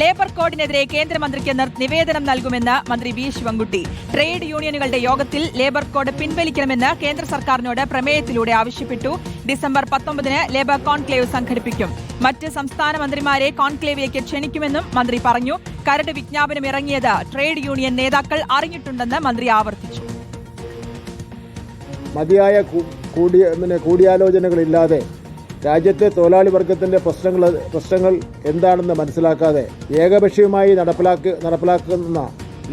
Labour കോഡിനെതിരെ കേന്ദ്രമന്ത്രിക്ക് നിവേദനം നൽകുമെന്ന് മന്ത്രി വി ശിവൻകുട്ടി. ട്രേഡ് യൂണിയനുകളുടെ യോഗത്തിൽ ലേബർ കോഡ് പിൻവലിക്കണമെന്ന് കേന്ദ്ര സർക്കാരിനോട് പ്രമേയത്തിലൂടെ ആവശ്യപ്പെട്ടു. ഡിസംബർ പത്തൊമ്പതിന് ലേബർ കോൺക്ലേവ് സംഘടിപ്പിക്കും. മറ്റ് സംസ്ഥാന മന്ത്രിമാരെ കോൺക്ലേവിലേക്ക് ക്ഷണിക്കുമെന്നും മന്ത്രി പറഞ്ഞു. കരട് വിജ്ഞാപനം ഇറങ്ങിയത് ട്രേഡ് യൂണിയൻ നേതാക്കൾ അറിഞ്ഞിട്ടുണ്ടെന്ന് മന്ത്രി ആവർത്തിച്ചു. മതിയായ കൂടിയ കൂടിയാലോചനകളില്ലാതെ രാജ്യത്തെ തൊഴിലാളി വർഗത്തിന്റെ പ്രശ്നങ്ങൾ പ്രശ്നങ്ങൾ എന്താണെന്ന് മനസ്സിലാക്കാതെ ഏകപക്ഷീയമായി നടപ്പിലാക്കി നടപ്പിലാക്കുന്ന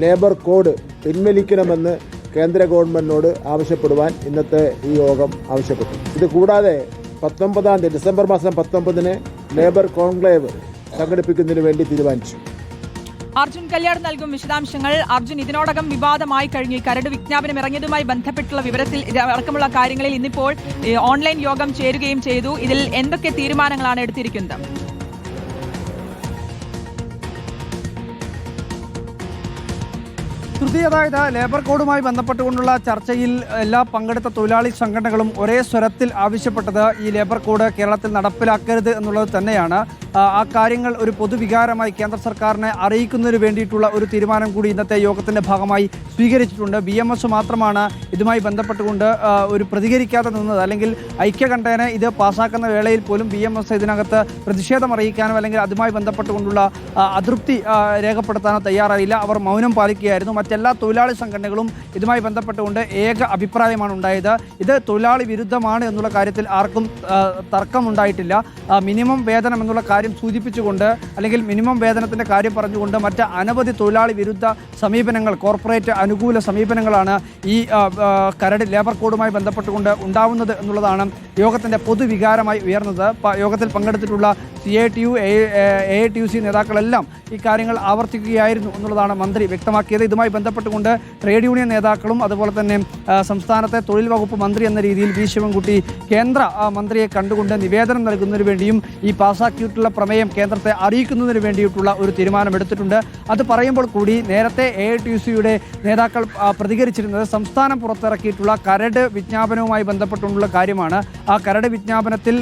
ലേബർ കോഡ് പിൻവലിക്കണമെന്ന് കേന്ദ്ര ഗവൺമെന്റിനോട് ആവശ്യപ്പെടുവാൻ ഇന്നത്തെ ഈ യോഗം ആവശ്യപ്പെട്ടു. ഇത് കൂടാതെ പത്തൊമ്പതാം തീയതി ഡിസംബർ മാസം പത്തൊമ്പതിന് ലേബർ കോൺക്ലേവ് സംഘടിപ്പിക്കുന്നതിന് വേണ്ടി തീരുമാനിച്ചു. അർജുൻ കല്യാൺ നൽകും വിശദാംശങ്ങൾ. അർജുൻ ഇതിനോടകം വിവാദമായി കഴിഞ്ഞു. കരട് വിജ്ഞാപനം ഇറങ്ങിയതുമായി ബന്ധപ്പെട്ടുള്ള വിവരത്തിൽ അടക്കമുള്ള കാര്യങ്ങളിൽ ഇന്നിപ്പോൾ ഓൺലൈൻ യോഗം ചേരുകയും ചെയ്തു. ഇതിൽ എന്തൊക്കെ തീരുമാനങ്ങളാണ് എടുത്തിരിക്കുന്നത്? ശ്രുതി അതായത് ലേബർ കോഡുമായി ബന്ധപ്പെട്ടുകൊണ്ടുള്ള ചർച്ചയിൽ എല്ലാ പങ്കെടുത്ത തൊഴിലാളി സംഘടനകളും ഒരേ സ്വരത്തിൽ ആവശ്യപ്പെട്ടത് ഈ ലേബർ കോഡ് കേരളത്തിൽ നടപ്പിലാക്കരുത് എന്നുള്ളത് തന്നെയാണ്. ആ, കാര്യങ്ങൾ ഒരു പൊതുവികാരമായി കേന്ദ്ര സർക്കാരിനെ അറിയിക്കുന്നതിന് വേണ്ടിയിട്ടുള്ള ഒരു തീരുമാനം കൂടി ഇന്നത്തെ യോഗത്തിന്റെ ഭാഗമായി സ്വീകരിച്ചിട്ടുണ്ട്. ബി എം എസ് മാത്രമാണ് ഇതുമായി ബന്ധപ്പെട്ടുകൊണ്ട് ഒരു പ്രതികരിക്കാതെ നിന്നത്. അല്ലെങ്കിൽ ഐക്യകണ്ഠേന ഇത് പാസ്സാക്കുന്ന വേളയിൽ പോലും ബി എം എസ് ഇതിനകത്ത് പ്രതിഷേധം അറിയിക്കാനോ അല്ലെങ്കിൽ അതുമായി ബന്ധപ്പെട്ടുകൊണ്ടുള്ള അതൃപ്തി രേഖപ്പെടുത്താനോ തയ്യാറായില്ല. അവർ മൗനം പാലിക്കുകയായിരുന്നു. മറ്റെല്ലാ തൊഴിലാളി സംഘടനകളും ഇതുമായി ബന്ധപ്പെട്ടുകൊണ്ട് ഏക അഭിപ്രായമാണ് ഉണ്ടായത്. ഇത് തൊഴിലാളി വിരുദ്ധമാണ് എന്നുള്ള കാര്യത്തിൽ ആർക്കും തർക്കമുണ്ടായിട്ടില്ല. മിനിമം വേതനം എന്നുള്ള കാര്യം സൂചിപ്പിച്ചുകൊണ്ട് അല്ലെങ്കിൽ മിനിമം വേതനത്തിന്റെ കാര്യം പറഞ്ഞുകൊണ്ട് മറ്റ് അനവധി തൊഴിലാളി വിരുദ്ധ സമീപനങ്ങൾ കോർപ്പറേറ്റ് അനുകൂല സമീപനങ്ങളാണ് ഈ കരട് ലേബർ കോഡുമായി ബന്ധപ്പെട്ടുകൊണ്ട് ഉണ്ടാവുന്നത് എന്നുള്ളതാണ് യോഗത്തിന്റെ പൊതുവികാരമായി ഉയർന്നത്. യോഗത്തിൽ പങ്കെടുത്തിട്ടുള്ള C A T U A A T U C നേതാക്കളെല്ലാം ഈ കാര്യങ്ങൾ ആവർത്തിക്കുകയായിരുന്നു എന്നുള്ളതാണ് മന്ത്രി വ്യക്തമാക്കിയത്. ഇതുമായി ബന്ധപ്പെട്ടുകൊണ്ട് ട്രേഡ് യൂണിയൻ നേതാക്കളും അതുപോലെ തന്നെ സംസ്ഥാനത്തെ തൊഴിൽ വകുപ്പ് മന്ത്രി എന്ന രീതിയിൽ വി ശിവൻകുട്ടി കേന്ദ്ര മന്ത്രിയെ കണ്ടുകൊണ്ട് നിവേദനം നൽകുന്നതിന് വേണ്ടിയും ഈ പാസ്സാക്കിയിട്ടുള്ള പ്രമേയം കേന്ദ്രത്തെ അറിയിക്കുന്നതിന് വേണ്ടിയിട്ടുള്ള ഒരു തീരുമാനമെടുത്തിട്ടുണ്ട്. അത് പറയുമ്പോൾ കൂടി നേരത്തെ എ ടി സിയുടെ നേതാക്കൾ പ്രതികരിച്ചിരുന്നത് സംസ്ഥാനം പുറത്തിറക്കിയിട്ടുള്ള കരട് വിജ്ഞാപനവുമായി ബന്ധപ്പെട്ടുള്ള കാര്യമാണ്. ആ കരട് വിജ്ഞാപനത്തിൽ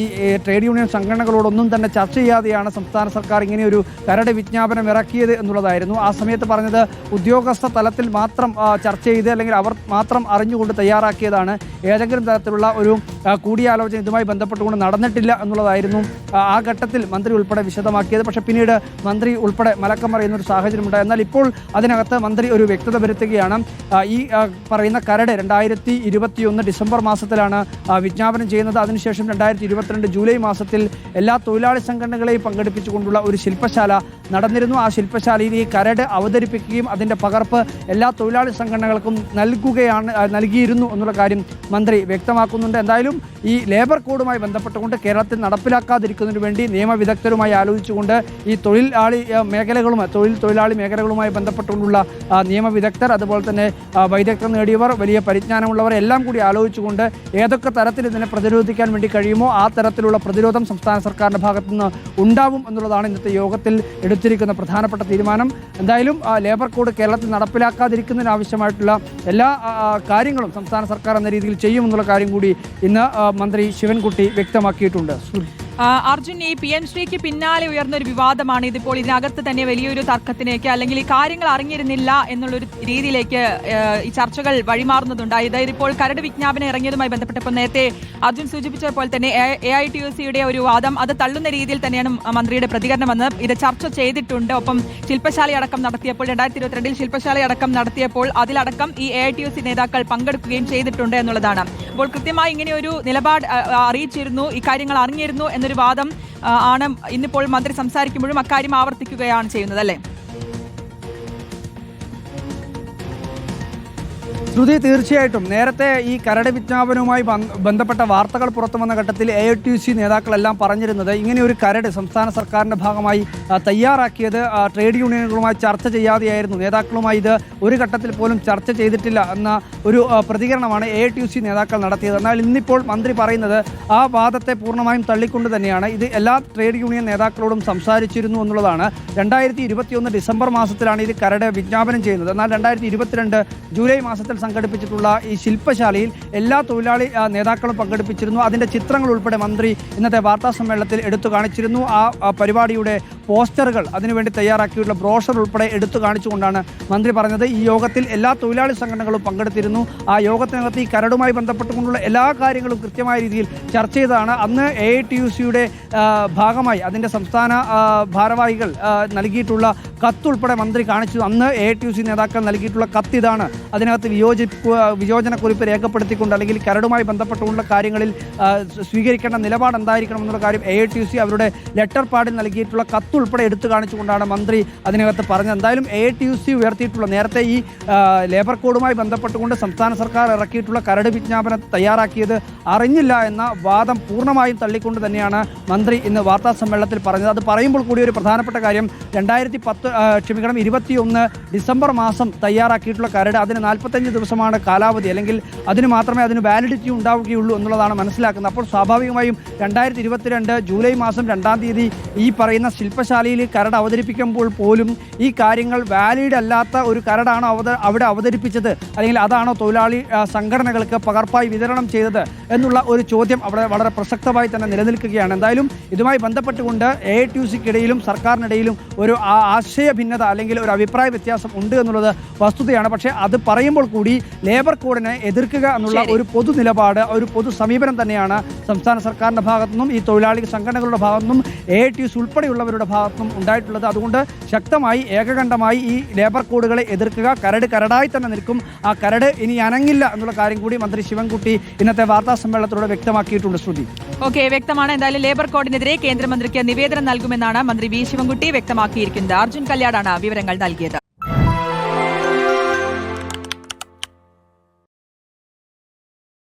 ഈ ട്രേഡ് യൂണിയൻ സംഘടനകളോടൊന്നും തന്നെ ചർച്ച ചെയ്യാതെയാണ് സംസ്ഥാന സർക്കാർ ഇങ്ങനെയൊരു കരട് വിജ്ഞാപനം ഇറക്കിയത് എന്നുള്ളതായിരുന്നു. ആ സമയത്ത് പറഞ്ഞത് ഉദ്യോഗസ്ഥ തലത്തിൽ മാത്രം ചർച്ച ചെയ്ത് അല്ലെങ്കിൽ അവർ മാത്രം അറിഞ്ഞുകൊണ്ട് തയ്യാറാക്കിയതാണ്. ഏതെങ്കിലും തരത്തിലുള്ള ഒരു കൂടിയാലോചന ഇതുമായി ബന്ധപ്പെട്ടുകൊണ്ട് നടന്നിട്ടില്ല എന്നുള്ളതായിരുന്നു. ആ, ഘട്ടത്തിൽ മന്ത്രി ഉൾപ്പെടെ വിശദമാക്കിയത്. പക്ഷേ പിന്നീട് മന്ത്രി ഉൾപ്പെടെ മലക്കം പറയുന്ന ഒരു സാഹചര്യമുണ്ട് എന്നാൽ ഇപ്പോൾ അതിനകത്ത് മന്ത്രി ഒരു വ്യക്തത വരുത്തുകയാണ്. ഈ പറയുന്ന കരട് രണ്ടായിരത്തി ഇരുപത്തിയൊന്ന് ഡിസംബർ മാസത്തിലാണ് വിജ്ഞാപനം ചെയ്യുന്നത്. അതിനുശേഷം രണ്ടായിരത്തി ഇരുപത്തിരണ്ട് ജൂലൈ മാസത്തിൽ എല്ലാ തൊഴിലാളി സംഘടനകളെയും പങ്കെടുപ്പിച്ചുകൊണ്ടുള്ള ഒരു ശില്പശാല നടന്നിരുന്നു. ആ ശില്പശാലയിൽ ഈ കരട് അവതരിപ്പിക്കുകയും അതിന്റെ പകർപ്പ് എല്ലാ തൊഴിലാളി സംഘടനകൾക്കും നൽകുകയാണ് നൽകിയിരുന്നു എന്നുള്ള കാര്യം മന്ത്രി വ്യക്തമാക്കുന്നുണ്ട്. എന്തായാലും ഈ ലേബർ കോഡുമായി ബന്ധപ്പെട്ടുകൊണ്ട് കേരളത്തിൽ നടപ്പിലാക്കാതിരിക്കുന്നതിന് വേണ്ടി നിയമവിദഗ്ധരുമായി ആലോചിച്ചുകൊണ്ട് ഈ തൊഴിലാളി മേഖലകളും തൊഴിൽ തൊഴിലാളി മേഖലകളുമായി ബന്ധപ്പെട്ടുകൊണ്ടുള്ള നിയമവിദഗ്ധർ അതുപോലെ തന്നെ വൈദഗ്ധ്യം നേടിയവർ വലിയ പരിജ്ഞാനമുള്ളവർ എല്ലാം കൂടി ആലോചിച്ചുകൊണ്ട് ഏതൊക്കെ തരത്തിൽ ഇതിനെ പ്രതിരോധിക്കാൻ വേണ്ടി കഴിയുമോ ആ തരത്തിലുള്ള പ്രതിരോധം സംസ്ഥാന സർക്കാരിന്റെ ഭാഗത്തു നിന്ന് ഉണ്ടാവും എന്നുള്ളതാണ് ഇന്നത്തെ യോഗത്തിൽ എടുത്തിരിക്കുന്ന പ്രധാനപ്പെട്ട തീരുമാനം. എന്തായാലും ലേബർ കോഡ് കേരളത്തിൽ നടപ്പിലാക്കാതിരിക്കുന്നതിനാവശ്യമായിട്ടുള്ള എല്ലാ കാര്യങ്ങളും സംസ്ഥാന സർക്കാർ എന്ന രീതിയിൽ ചെയ്യുമെന്നുള്ള കാര്യം കൂടി ഇന്ന് മന്ത്രി ശിവൻകുട്ടി വ്യക്തമാക്കിയിട്ടുണ്ട്. അർജുൻ ഈ പി എം ശ്രീക്ക് പിന്നാലെ ഉയർന്ന ഒരു വിവാദമാണ്. ഇതിപ്പോൾ ഇതിനകത്ത് തന്നെ വലിയൊരു തർക്കത്തിലേക്ക് അല്ലെങ്കിൽ ഈ കാര്യങ്ങൾ അറിഞ്ഞിരുന്നില്ല എന്നുള്ളൊരു രീതിയിലേക്ക് ഈ ചർച്ചകൾ വഴിമാറുന്നതുണ്ടായി. അതായത് ഇപ്പോൾ കരട് വിജ്ഞാപനം ഇറങ്ങിയതുമായി ബന്ധപ്പെട്ടപ്പോൾ നേരത്തെ അർജുൻ സൂചിപ്പിച്ച പോലെ തന്നെ എ ഐ ടി യു സിയുടെ ഒരു വാദം അത് തള്ളുന്ന രീതിയിൽ തന്നെയാണ് മന്ത്രിയുടെ പ്രതികരണം വന്നത് ഇത് ചർച്ച ചെയ്തിട്ടുണ്ട്. ഒപ്പം ശില്പശാല അടക്കം നടത്തിയപ്പോൾ രണ്ടായിരത്തി ഇരുപത്തിരണ്ടിൽ ശില്പശാല അടക്കം നടത്തിയപ്പോൾ അതിലടക്കം ഈ A I T U C നേതാക്കൾ പങ്കെടുക്കുകയും ചെയ്തിട്ടുണ്ട് എന്നുള്ളതാണ്. അപ്പോൾ കൃത്യമായി ഇങ്ങനെ ഒരു നിലപാട് അറിയിച്ചിരുന്നു. ഇക്കാര്യങ്ങൾ അറിഞ്ഞിരുന്നു എന്നൊരു വാദം ആണ്. ഇന്നിപ്പോൾ മന്ത്രി സംസാരിക്കുമ്പോഴും അക്കാര്യം ആവർത്തിക്കുകയാണ് ചെയ്യുന്നത് അല്ലേ? ശ്രുതി തീർച്ചയായിട്ടും. നേരത്തെ ഈ കരട് വിജ്ഞാപനവുമായി ബന്ധപ്പെട്ട വാർത്തകൾ പുറത്തു വന്ന ഘട്ടത്തിൽ എ ടി സി നേതാക്കളെല്ലാം പറഞ്ഞിരുന്നത് ഇങ്ങനെ ഒരു കരട് സംസ്ഥാന സർക്കാരിന്റെ ഭാഗമായി തയ്യാറാക്കിയത് ട്രേഡ് യൂണിയനുകളുമായി ചർച്ച ചെയ്യാതെയായിരുന്നു. നേതാക്കളുമായി ഇത് ഒരു ഘട്ടത്തിൽ പോലും ചർച്ച ചെയ്തിട്ടില്ല എന്ന ഒരു പ്രതികരണമാണ് എ ടി സി നേതാക്കൾ നടത്തിയത്. എന്നാൽ ഇന്നിപ്പോൾ മന്ത്രി പറയുന്നത് ആ വാദത്തെ പൂർണമായും തള്ളിക്കൊണ്ട് തന്നെയാണ്. ഇത് എല്ലാ ട്രേഡ് യൂണിയൻ നേതാക്കളോടും സംസാരിച്ചിരുന്നു എന്നുള്ളതാണ്. രണ്ടായിരത്തി ഡിസംബർ മാസത്തിലാണ് ഇത് കരട് വിജ്ഞാപനം ചെയ്യുന്നത്. എന്നാൽ രണ്ടായിരത്തി ജൂലൈ മാസത്തിൽ സംഘടിപ്പിച്ചിട്ടുള്ള ഈ ശില്പശാലയിൽ എല്ലാ തൊഴിലാളി നേതാക്കളും പങ്കെടുപ്പിച്ചിരുന്നു. അതിന്റെ ചിത്രങ്ങൾ ഉൾപ്പെടെ മന്ത്രി ഇന്നത്തെ വാർത്താ സമ്മേളനത്തിൽ എടുത്തു കാണിച്ചിരുന്നു. ആ പരിപാടിയുടെ പോസ്റ്ററുകൾ അതിനുവേണ്ടി തയ്യാറാക്കിയിട്ടുള്ള ബ്രോഷർ ഉൾപ്പെടെ എടുത്തു കാണിച്ചുകൊണ്ടാണ് മന്ത്രി പറഞ്ഞത്. ഈ യോഗത്തിൽ എല്ലാ തൊഴിലാളി സംഘടനകളും പങ്കെടുത്തിരുന്നു. ആ യോഗത്തിനകത്ത് ഈ കരടുമായി ബന്ധപ്പെട്ടുകൊണ്ടുള്ള എല്ലാ കാര്യങ്ങളും കൃത്യമായ രീതിയിൽ ചർച്ച ചെയ്തതാണ്. അന്ന് എ ഐ ടി യു സിയുടെ ഭാഗമായി അതിന്റെ സംസ്ഥാന ഭാരവാഹികൾ നൽകിയിട്ടുള്ള കത്തുൾപ്പെടെ മന്ത്രി കാണിച്ചു. അന്ന് A I T U C നേതാക്കൾ നൽകിയിട്ടുള്ള കത്ത് ഇതാണ്. അതിനകത്ത് വിയോജിപ്പ് വിയോജനക്കുറിപ്പ് രേഖപ്പെടുത്തിക്കൊണ്ട് അല്ലെങ്കിൽ കരടുമായി ബന്ധപ്പെട്ടുകൊണ്ടുള്ള കാര്യങ്ങളിൽ സ്വീകരിക്കേണ്ട നിലപാട് എന്തായിരിക്കണം എന്നുള്ള കാര്യം A I T U C അവരുടെ ലെറ്റർ പാഡിൽ നൽകിയിട്ടുള്ള കത്ത് ഉൾപ്പെടെ എടുത്തു കാണിച്ചുകൊണ്ടാണ് മന്ത്രി അതിനകത്ത് പറഞ്ഞത്. എന്തായാലും എ ടി യു സി ഉയർത്തിയിട്ടുള്ള നേരത്തെ ഈ ലേബർ കോഡുമായി ബന്ധപ്പെട്ടുകൊണ്ട് സംസ്ഥാന സർക്കാർ ഇറക്കിയിട്ടുള്ള കരട് വിജ്ഞാപനം തയ്യാറാക്കിയത് അറിഞ്ഞില്ല എന്ന വാദം പൂർണമായും തള്ളിക്കൊണ്ട് തന്നെയാണ് മന്ത്രി ഇന്ന് വാർത്താ സമ്മേളനത്തിൽ പറഞ്ഞത്. അത് പറയുമ്പോൾ കൂടി ഒരു പ്രധാനപ്പെട്ട കാര്യം രണ്ടായിരത്തി പത്ത് ക്ഷമിക്കണം ഇരുപത്തിയൊന്ന് ഡിസംബർ മാസം തയ്യാറാക്കിയിട്ടുള്ള കരട് അതിന് നാൽപ്പത്തഞ്ച് ദിവസമാണ് കാലാവധി. അല്ലെങ്കിൽ അതിന് മാത്രമേ അതിന് വാലിഡിറ്റി ഉണ്ടാവുകയുള്ളൂ എന്നുള്ളതാണ് മനസ്സിലാക്കുന്നത്. അപ്പോൾ സ്വാഭാവികമായും രണ്ടായിരത്തി ഇരുപത്തിരണ്ട് ജൂലൈ മാസം രണ്ടാം തീയതി ഈ പറയുന്ന ശില്പശാലയിൽ കരട് അവതരിപ്പിക്കുമ്പോൾ പോലും ഈ കാര്യങ്ങൾ വാലിഡ് അല്ലാത്ത ഒരു കരടാണോ അവത അവിടെ അവതരിപ്പിച്ചത്. അല്ലെങ്കിൽ അതാണോ തൊഴിലാളി സംഘടനകൾക്ക് പകർപ്പായി വിതരണം ചെയ്തത് എന്നുള്ള ഒരു ചോദ്യം അവിടെ വളരെ പ്രസക്തമായി തന്നെ നിലനിൽക്കുകയാണ്. എന്തായാലും ഇതുമായി ബന്ധപ്പെട്ടുകൊണ്ട് എ ഐ ടി സിക്കിടയിലും സർക്കാരിനിടയിലും ഒരു ആശയ ഭിന്നത അല്ലെങ്കിൽ ഒരു അഭിപ്രായ വ്യത്യാസം ഉണ്ട് എന്നുള്ളത് വസ്തുതയാണ്. പക്ഷേ അത് പറയുമ്പോൾ കൂടി ലേബർ കോഡിനെ എതിർക്കുക എന്നുള്ള ഒരു പൊതു നിലപാട് ഒരു പൊതു സമീപനം തന്നെയാണ് സംസ്ഥാന സർക്കാരിന്റെ ഭാഗത്തു നിന്നും ഈ തൊഴിലാളി സംഘടനകളുടെ ഭാഗത്തു നിന്നും എ ഐ ടി ഉൾപ്പെടെയുള്ളവരുടെ ഭാഗത്തു നിന്നും ഉണ്ടായിട്ടുള്ളത്. അതുകൊണ്ട് ശക്തമായി ഏകകണ്ഠമായി ഈ ലേബർ കോഡുകളെ എതിർക്കുക. കരട് കരടായി തന്നെ നിൽക്കും. ആ കരട് ഇനി അനങ്ങില്ല എന്നുള്ള കാര്യം കൂടി മന്ത്രി ശിവൻകുട്ടി ഇന്നത്തെ വാർത്താ സമ്മേളനത്തിലൂടെ വ്യക്തമാക്കിയിട്ടുണ്ട് ശ്രുതി. ഓക്കെ വ്യക്തമാണ്. എന്തായാലും ലേബർ കോഡിനെതിരെ കേന്ദ്രമന്ത്രിക്ക് നിവേദനം നൽകുമെന്നാണ് മന്ത്രി വി ശിവൻകുട്ടി വ്യക്തമാക്കിയിരിക്കുന്നത്. അർജുൻ കല്യാടാണ് വിവരങ്ങൾ നൽകിയത്.